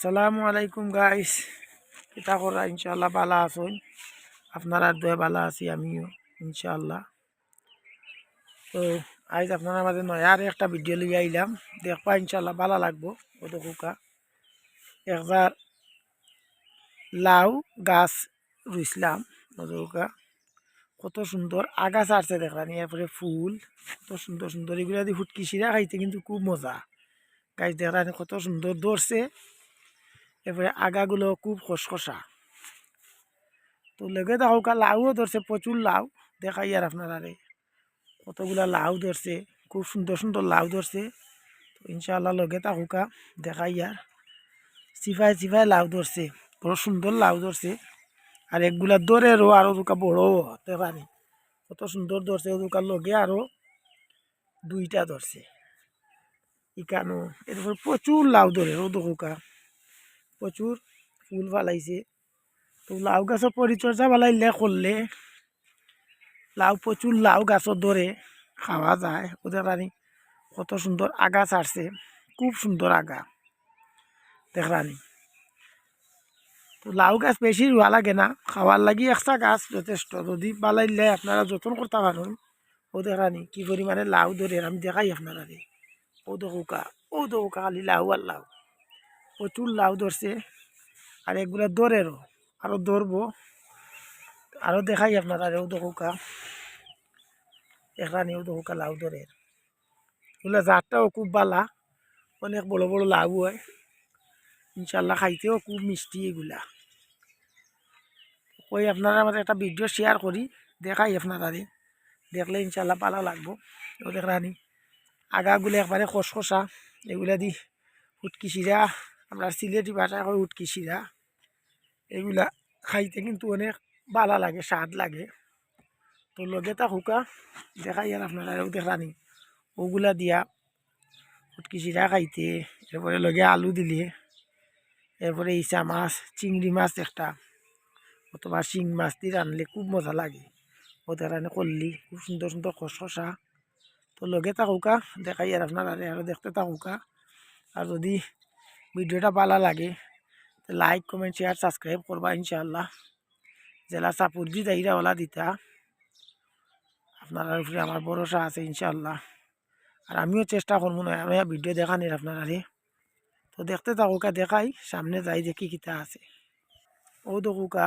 আসসালামু আলাইকুম গাইস এটা করা ইনশাল্লাহ বালা আছেন। আপনারা দয়ে বালা আছি, আমিও ইনশাল্লাহ তো আজ আপনারা মাঝে নয়, আর একটা ভিডিও লিয়ে আইলাম। দেখবা ইনশাল্লাহ বালা লাগবো ও দেখুকা একবার লাউ গাছ রুইছিলাম দেখুকা কত সুন্দর আগাছ আসছে দেখলাম, এরপরে ফুল। কত সুন্দর সুন্দর, এগুলা দিয়ে ফুটকি শিরা খাইতে কিন্তু খুব মজা। গাছ দেখলাম কত সুন্দর ধরছে। এরপরে আগাগুলো খুব খসখসা। তো লেগে দেখো লাউও ধরছে, প্রচুর লাউ। দেখাই আর আপনারা রে কতগুলা লাউ ধরছে, খুব সুন্দর সুন্দর লাউ ধরছে। তো ইনশাআল্লাহ লগে তাহুকা দেখাই আর। চিফাই চিফাই লাউ ধরছে, বড় সুন্দর লাউ ধরছে। আর একগুলা দরে রো আরও দুকা বড় হতে পারে। কত সুন্দর ধরছে দুকার লগে আরও দুইটা ধরছে। ইকানো, এরপর প্রচুর লাউ ধরে ও প্রচুর ফুল ফালাইছে। তো লাউ গাছের পরিচর্যা বালাইলে করলে লাউ প্রচুর লাউ গাছও ধরে খাওয়া যায়। ওদের রানি কত সুন্দর আগা ছাড়ছে খুব সুন্দর আগা। দেখরানি তো লাউ গাছ বেশি রোয়া লাগে না। খাওয়ার লাগি একটা গাছ যথেষ্ট। যদি বালাইলে আপনারা যত্ন করতে পারেন ও দেখানি কি পরিমাণে লাউ ধরে আমি দেখাই আপনারা ও দেখুকা ও দেখুকা খালি লাউ আর লাউ প্রচুর লাউ ধরছে। আর এগুলো দৌড়েরও। আরও দৌড়বো। আরও দেখাই আপনারা ও দেখুকা এখানে ও দেখুকা লাউ দৌড়ের এগুলো জাতটাও খুব বালা। অনেক বড় বড় লাউ হয়। ইনশাল্লাহ খাইতেও খুব মিষ্টি এগুলা। ওই আপনারা আমাদের একটা ভিডিও শেয়ার করি, দেখাই আপনারা দেখলে ইনশাল্লাহ ভালো লাগবো। ও দেখরানি আগাগুলো একবারে খসখসা। এগুলা দি ফুটকি শিরা। আমরা সিলেটি হয় উটকি শিরা এগুলা খাইতে কিন্তু অনেক বালা লাগে, স্বাদ লাগে। তো লগে তা হুকা, দেখাই আর আপনারাও দেখানি ওগুলা দিয়া উটকি শিরা খাইতে, এরপরে লগে আলু দিলে, এরপরে ইচা মাছ, চিংড়ি মাছ একটা, অথবা শিং মাছ দিয়ে রানলে খুব মজা লাগে। ওদের রানে করলি খুব সুন্দর সুন্দর খসখসা। তো লগে থাকুকা দেখাই আর আপনারা আরও দেখতে থাকুকা আর যদি ভিডিওটা ভালো লাগে লাইক কমেন্ট শেয়ার সাবস্ক্রাইব করবা ইনশাআল্লাহ। জেলা সাপুর দি দাইরা ওলা দিতা। আপনার উপরে আমার ভরসা আছে ইনশাআল্লাহ। আর আমিও চেষ্টা করব না, আমি ভিডিও দেখানির আপনারা তো দেখতে থাকুকা দেখাই, সামনে যাই দেখি কিতা আছে। ও দেখুকা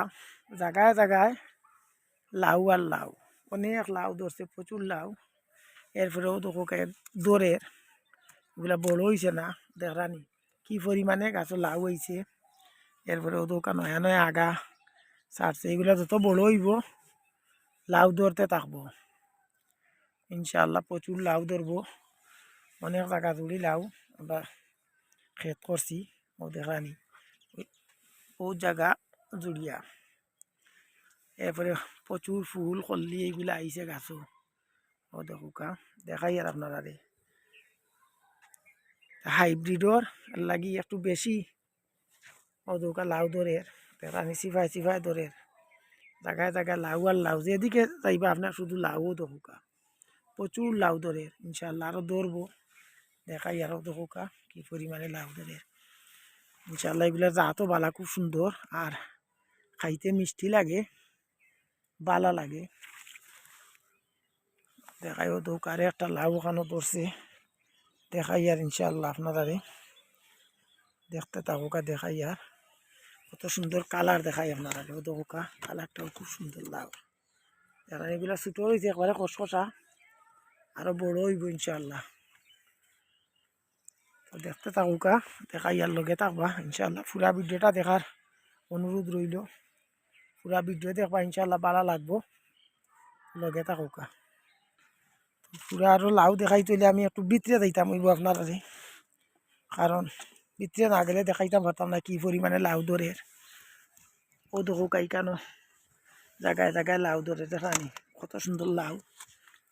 জায়গায় জায়গায় লাউ আর লাউ, অনেক লাউ ধরছে, প্রচুর লাউ। এরপরেও দেখুকা দৌড়ের এগুলা বড় হয়েছে না, দেখরানি। কি পরিমাণে গাছ লাউ হয়েছে এরপরে ও দোকান নয়া নয়া আগা ছাড়ছে এগুলো যত বড় হইব লাউ ধরতে থাকব। ইনশাল্লাহ প্রচুর লাউ ধরবো অনেক জায়গা জুড়ি লাউ আমরা খেত করছি ও দেখানি বহুত জায়গা জুড়িয়া এরপরে প্রচুর ফুল, কল্লি এইগুলা আইছে গাছও ও দেখুকা। দেখাই আর আপনারা হাইব্রিডর লাগি একটু বেশি অদৌকা লাউ দরের রানি সিফাই সিফাই দরের জায়গায় জায়গায় লাউ আর লাউ যেদিকে যাইবা আপনার শুধু লাউও দহুকা প্রচুর লাউ দরের ইনশাল্লাহ আরও দৌড়বো দেখাই আরও দহুকা কি পরিমাণে লাউ দরের ইনশাল্লাহ এগুলো জাতও বালা খুব সুন্দর আর খাইতে মিষ্টি লাগে, বালা লাগে। দেখাই ও দৌকারে একটা লাউ ওখানে ধরছে দেখাই আর ইনশাল্লাহ আপনারা দেখতে থাকুকা দেখাই আর। কত সুন্দর কালার দেখাই আপনারা দেখুকা কালারটাও খুব সুন্দর লাউ যারা এগুলা ছোটো হয়েছে একবারে কষকষা আরও বড় হইব ইনশাল্লাহ তো দেখতে থাকুকা দেখাই আর লগে থাকবা ইনশাল্লাহ পুরা ভিডিওটা দেখার অনুরোধ রইল। পুরা ভিডিও দেখবা ইনশাল্লাহ ভালো লাগবো। লগে থাকুকা পুরা আরও লাউ দেখাই তৈলে আমি একটু বিতরে যাইতাম হইব আপনারা কারণ ভিতরে না গেলে দেখাইতাম পারতাম না কি পরিমাণে লাউ দরের ও দেখো কাইকানো জায়গায় জায়গায় লাউ ধরে দেখানি কত সুন্দর লাউ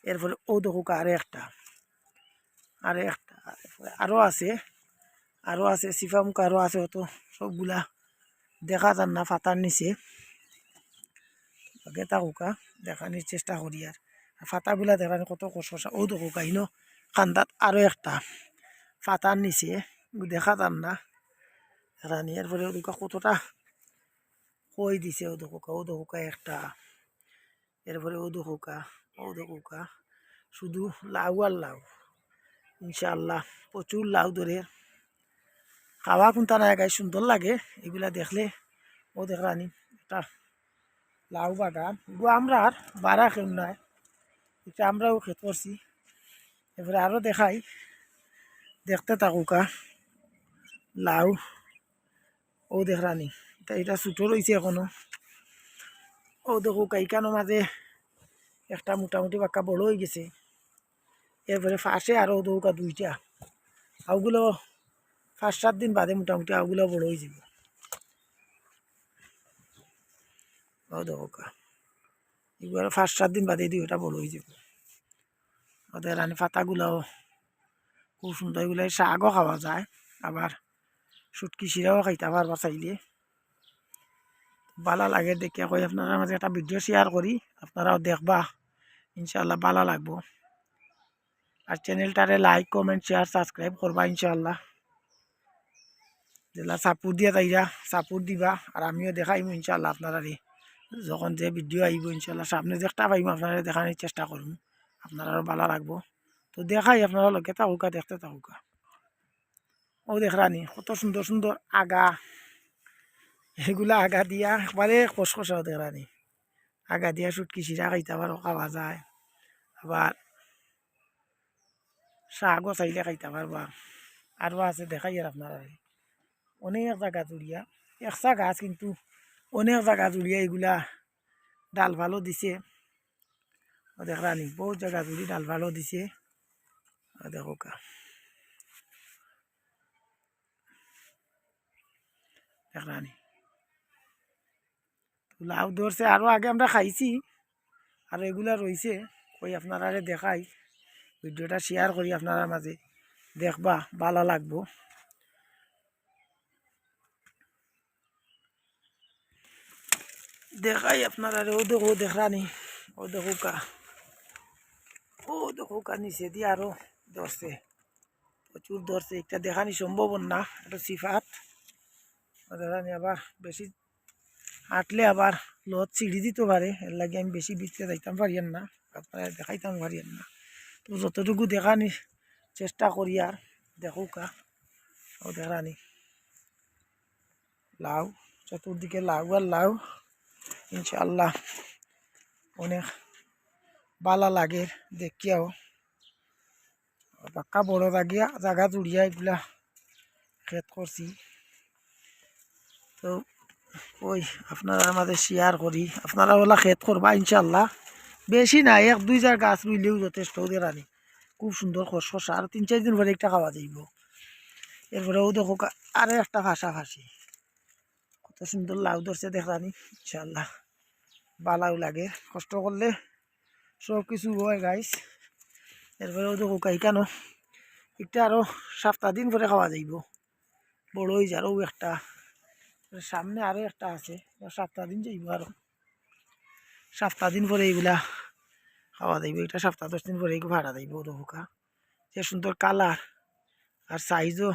এরপরে ও দেখো আরও একটা। আরও একটা। আরও আছে। আরও আছে সিফামুখ আরও আছে অত সবগুলা দেখা যান না ফাতার নিচে। গেতা কোকা দেখানির চেষ্টা করি আর ফাতাগুলা দেখানি কত কষ্ট ও দেখো কাইন কান্দাত আরও একটা ফাতার নিচে দেখা যান না রানি এরপরে ওদিকে কতটা কই দিছে ও দেখোকা ও দেখোকা একটা এরপরে ও দেখোকা ও দেখোকা শুধু লাউ আর লাউ ইনশাআল্লাহ প্রচুর লাউ ধরে খাওয়া কোনটা না গায়ে সুন্দর লাগে এগুলা দেখলে ও দেখ রানি একটা লাউ বাগান আমরা আর বাড়া খেউ নাই এটা আমরাও খেতে করছি। এরপরে আরও দেখাই। দেখতে থাকুকা লাউ। ও দেখ রানি, এটা এটা ছোটো রয়েছে এখনও। ও দেখো কাইকানো মাঝে একটা মোটামুটি বাক্কা বড় হয়ে গেছে। এরপরে ফাঁসে আরও দৌকা দুইটা। আউগুলো পাঁচ, সাত দিন বাদে মোটামুটি আউগুলো বড় হয়ে যাবে। ও দেখো কা এগুলো পাঁচ সাত দিন বাদে দুইটা বড় হয়ে যাবে। ওদের রানি পাতাগুলাও খুব সুন্দর, এগুলো শাকও খাওয়া যায়, আবার সুটকি শিরাও খাইতে পারবা চাইলে। ভালো লাগে দেখে কই আপনারা মাঝে একটা ভিডিও শেয়ার করি, আপনারাও দেখবা ইনশাল্লাহ ভালো লাগবো। আর চ্যানেলটারে লাইক কমেন্ট শেয়ার সাবস্ক্রাইব করবা ইনশাল্লাহ যেলা সাপোর্ট দিয়া তাইরা সাপোর্ট দিবা, আর আমিও দেখাইম ইনশাল্লাহ আপনারা যখন যে ভিডিও আইব ইনশাল্লাহ সামনে দেখতে পাইম আপনারা দেখানোর চেষ্টা করুন আপনারাও ভালো লাগবো। তো দেখাই আপনারা লগে থাকুকা দেখতে থাকুকা ও দেখরানি কত সুন্দর সুন্দর আগা। এগুলা আগা দিয়া একবারে খসখসাও দেখরানি আগা দিয়া সুটকি সিরা খাইতে পারো খাওয়া যায়। আবার শাকও চাইলে খাইতে পারবা আরও আছে দেখাই আর আপনারা অনেক জায়গা জুড়িয়া একসা গাছ কিন্তু অনেক জায়গা জুড়িয়া এগুলা ডাল ভালো দিছে ও দেখরানি বহুত জায়গা জুড়ি ডাল ভালো দিছে দেখো কা দেখরানি লাউ ধরছে আরও আগে আমরা খাইছি। আর এগুলা রয়েছে কই আপনারা দেখাই। ভিডিওটা শেয়ার করি আপনারা মাঝে দেখবা, ভালো লাগবো। দেখাই আপনারা ও দেখো দেখরানি ও দেখো কা ও দেখো নিচে দিয়ে আরও ধরছে প্রচুর ধরছে একটা দেখানি সম্ভব না এটা সিফাত দেখানি আবার বেশি হাঁটলে আবার লত চিড়ি দিতে পারে এর লাগে আমি বেশি বিচতে যাইতাম পারিয়ান না আপনারা দেখাইতাম পারিয়ান না তো যতটুকু দেখানি চেষ্টা করি আর দেখো কা ও দেখানি লাউ চতুর্দিকে লাউ আর লাউ ইনশাল্লাহ অনেক বালা লাগে দেখিয়াও। পাক্কা বড় জাগিয়া জায়গা জুড়িয়া এগুলা খেত করছি। তো ওই আপনারা আমাদের শেয়ার করি। আপনারা ওলা খেত করবা ইনশাল্লাহ বেশি না এক দুই জার গাছ রুইলেও যথেষ্ট ওদের আনি। খুব সুন্দর খসখসা আর তিন চার দিন পরে একটা খাওয়া যাইব। এরপরে ও দেখো আরও একটা ফাঁসা ফাঁসি কত সুন্দর লাউ ধরছে দেখলানি ইনশাল্লাহ বালাও লাগে, কষ্ট করলে সব কিছু হয় গাইস এরপরে ও দেখো কেন? একটা আরও সপ্তাহ দিন পরে খাওয়া যাইব। বড় হয়ে যারও একটা সামনে আরও একটা আছে সপ্তাহ দিন যাইব আরও। সপ্তাহ দিন পরে এইগুলা খাওয়া যাইব, এটা সপ্তাহ দশ দিন পরে এগুলো ভাড়া যাইব রহুকা যে সুন্দর কালার আর সাইজও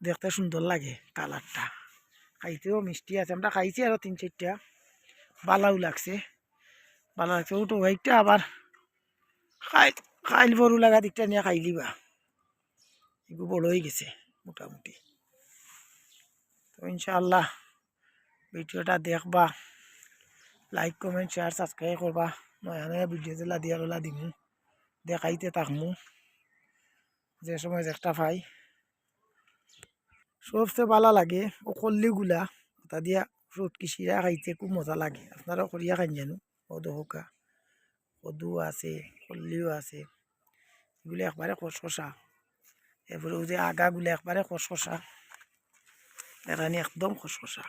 দেখতে সুন্দর লাগে কালারটা খাইতেও মিষ্টি আছে। আমরা খাইছি আরও তিন চারটা। বালাও লাগছে। বালা লাগছে। ওটো ভাইটা আবার খাই, খাইল বড় লাগা দিকটা নিয়ে খাইলিবা। এগুলো বড় হয়ে গেছে মোটামুটি। তো ইনশাআল্লাহ ভিডিওটা দেখবা। লাইক, কমেন্ট, শেয়ার, সাবস্ক্রাইব করবা। নয়া নয়া ভিডিও দিয়ার ওলা দিমু। দেখাইতে থাকমু। যে সময় একটা পাই। সবচেয়ে ভালো লাগে ও কল্লিগুলা ওটা দিয়া ফ্রুট কিসিরা খাইতে খুব মজা লাগে। আপনারাও করিয়া খাইন জানো? কদু হোকা কদু আছে, কল্লিও আছে। এগুলো একবারে খসখসা এরপরে ওই যে আগাগুলো একবারে খসখসা এরানি একদম খসখসা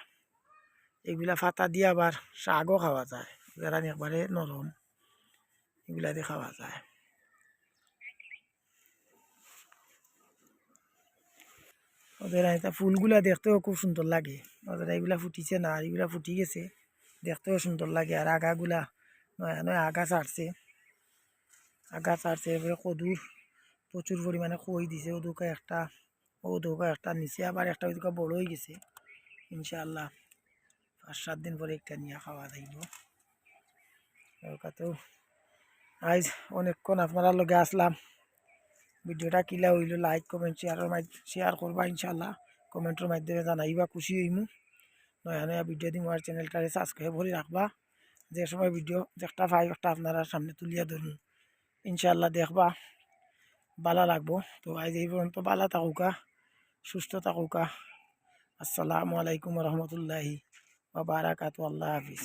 এগুলা ফাতা দিয়ে আবার শাকও খাওয়া যায়। এরানি একবারে নরম এগুলা দিয়ে খাওয়া যায়। ওদের এটা ফুলগুলা দেখতেও খুব সুন্দর লাগে। ওদের এগুলা ফুটিছে না এগুলা ফুটি গেছে, দেখতেও সুন্দর লাগে। আর আগাগুলা নয় নয় আগা ছাড়ছে আগা ছাড়ছে এবারে কদুর প্রচুর পরিমাণে কই দিছে, ওদুকে একটা ও দোকা একটা নিচে আবার একটা ওই দোকা বড় হয়ে গেছে। ইনশাআল্লাহ পাঁচ সাত দিন পরে একটা নিয়ে খাওয়া যাইব। তো আজ অনেকক্ষণ আপনারা লগে আসলাম। ভিডিওটা কিলা হইল লাইক কমেন্ট শেয়ারের শেয়ার করবা ইনশাল্লাহ। কমেন্টের মাধ্যমে জানাইবা, খুশি হইমু। নয়া নয়া ভিডিও দিম আর চ্যানেলটারে সাবস্ক্রাইব করে রাখবা। যে সময় ভিডিও একটা পাই একটা আপনারা সামনে তুলিয়া ধরুন, ইনশাল্লাহ দেখবা। ভালো লাগবো। তো আজ এই পর্যন্ত ভালো থাকুকা, সুস্থ থাকুকা। আসসালামু আলাইকুম রহমতুল্লাহি বারাকাতু আল্লাহ হাফিজ।